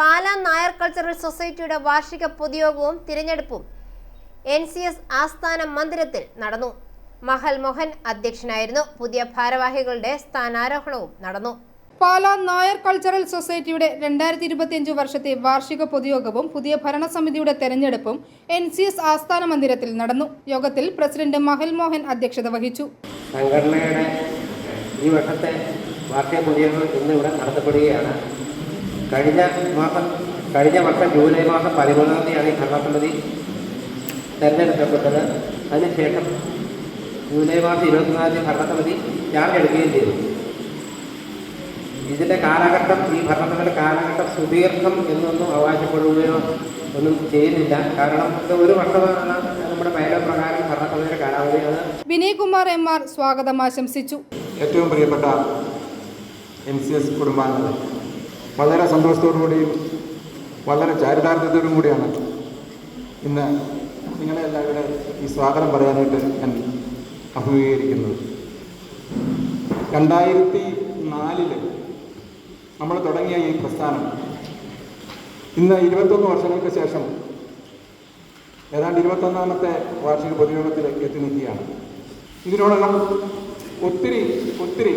Pala Nair cultural സൊസൈറ്റിയുടെ വാർഷിക പൊതുയോഗവും തിരഞ്ഞെടുപ്പും എൻ സി എസ് ആസ്ഥാന മന്ദിരത്തിൽ നടന്നു. മഹൽ മോഹൻ അധ്യക്ഷനായിരുന്നു. പുതിയ ഭാരവാഹികളുടെ സ്ഥാനാരോഹണവും നടന്നു. പാലാ നായർ കൾച്ചറൽ സൊസൈറ്റിയുടെ രണ്ടായിരത്തി ഇരുപത്തിയഞ്ച് വർഷത്തെ വാർഷിക പൊതുയോഗവും പുതിയ ഭരണസമിതിയുടെ തെരഞ്ഞെടുപ്പും എൻ സി എസ് ആസ്ഥാന മന്ദിരത്തിൽ നടന്നു. യോഗത്തിൽ പ്രസിഡന്റ് മഹൽ മോഹൻ അധ്യക്ഷത വഹിച്ചു. സംഘടനയുടെ ഈ വർഷത്തെ വാർഷിക പൊതുയോഗം ഇന്ന് ഇവിടെ നടത്തപ്പെടുകയാണ്. കഴിഞ്ഞ മാസം കഴിഞ്ഞ വർഷം ജൂലൈ മാസം പതിമൂന്നാം തീയതിയാണ് ഈ ഭരണസമിതി തിരഞ്ഞെടുക്കപ്പെട്ടത്. അതിനുശേഷം ജൂലൈ മാസം ഇരുപത്തിനാലാം തീയതി ഭരണസമിതി ചാർജ് എടുക്കുകയും ചെയ്തു. ഇതിന്റെ കാലഘട്ടം ഈ ഭരണസമിതിയുടെ കാലഘട്ടം സുദീർഘം എന്നൊന്നും അവകാശപ്പെടുകയോ ഒന്നും ചെയ്യുന്നില്ല. കാരണം ഇത് ഒരു വർഷമാണ് നമ്മുടെ പേര പ്രകാരം ഭരണസമിതിയുടെ കാലാവധി വിനയ്കുമാർ വിനയകുമാർ എം ആർ സ്വാഗതം ആശംസിച്ചു. ഏറ്റവും പ്രിയപ്പെട്ട എം സി എസ് കുടുംബാംഗങ്ങൾ വളരെ സന്തോഷത്തോടുകൂടിയും വളരെ ചാരിതാർത്ഥ്യത്തോടും കൂടിയാണ് ഇന്ന് നിങ്ങളെ എല്ലാവരുടെ ഈ സ്വാഗതം പറയാനായിട്ട് ഞാൻ അഭിമുഖീകരിക്കുന്നത്. രണ്ടായിരത്തി നാലിൽ നമ്മൾ തുടങ്ങിയ ഈ പ്രസ്ഥാനം ഇന്ന് ഇരുപത്തൊന്ന് വർഷങ്ങൾക്ക് ശേഷം ഏതാണ്ട് ഇരുപത്തൊന്നാമത്തെ വാർഷിക പൊതുയോഗത്തിൽ എത്തി നിൽക്കുകയാണ് ഇതിനോടകം ഒത്തിരി ഒത്തിരി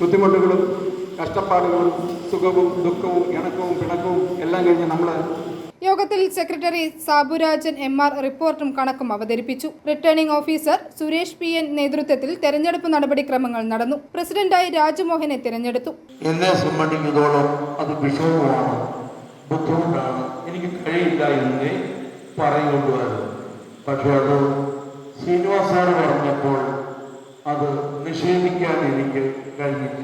ബുദ്ധിമുട്ടുകളും കഷ്ടപ്പാടുകളും സുഖവും ദുഃഖവും ഇണക്കവും പിണക്കവും എല്ലാം കഴിഞ്ഞ് നമ്മൾ യോഗത്തിൽ സെക്രട്ടറി സാബുരാജൻ എം ആർ റിപ്പോർട്ടും കണക്കും അവതരിപ്പിച്ചു. Returning officer Suresh P N നേതൃത്വത്തിൽ തെരഞ്ഞെടുപ്പ് നടപടിക്രമങ്ങൾ നടന്നു. പ്രസിഡന്റായി രാജമോഹനെ തിരഞ്ഞെടുത്തു. എന്നെ സംബന്ധിക്കുന്നതോളം അത് വിഷമമാണ്. ബുദ്ധിമുട്ടാണ്. എനിക്ക് കഴിയില്ല എന്നേ പറയുകൊണ്ടുവരുന്നത് പക്ഷെ അത് ശ്രീനിവാസാണ് പറഞ്ഞപ്പോൾ അത് നിഷേധിക്കാൻ എനിക്ക് കഴിഞ്ഞില്ല.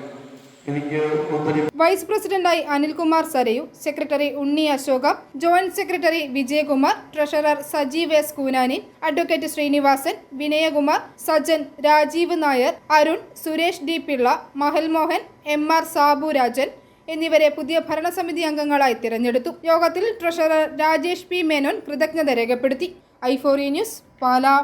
വൈസ് പ്രസിഡന്റായി Anilkumar Sarayu secretary Unni Ashoka joint secretary Vijayakumar treasurer Sajeev S Koonani advocate Sreenivasan Vinayakumar Sajan Rajeev Nair Arun Suresh D Pillai Mahalmohan M R Sabu Rajan എന്നിവരെ പുതിയ ഭരണസമിതി അംഗങ്ങളായി തിരഞ്ഞെടുത്തു. യോഗത്തിൽ ട്രഷറർ രാജേഷ് പി മേനോൻ കൃതജ്ഞത രേഖപ്പെടുത്തി. ഐഫോറി ന്യൂസ് പാലാ.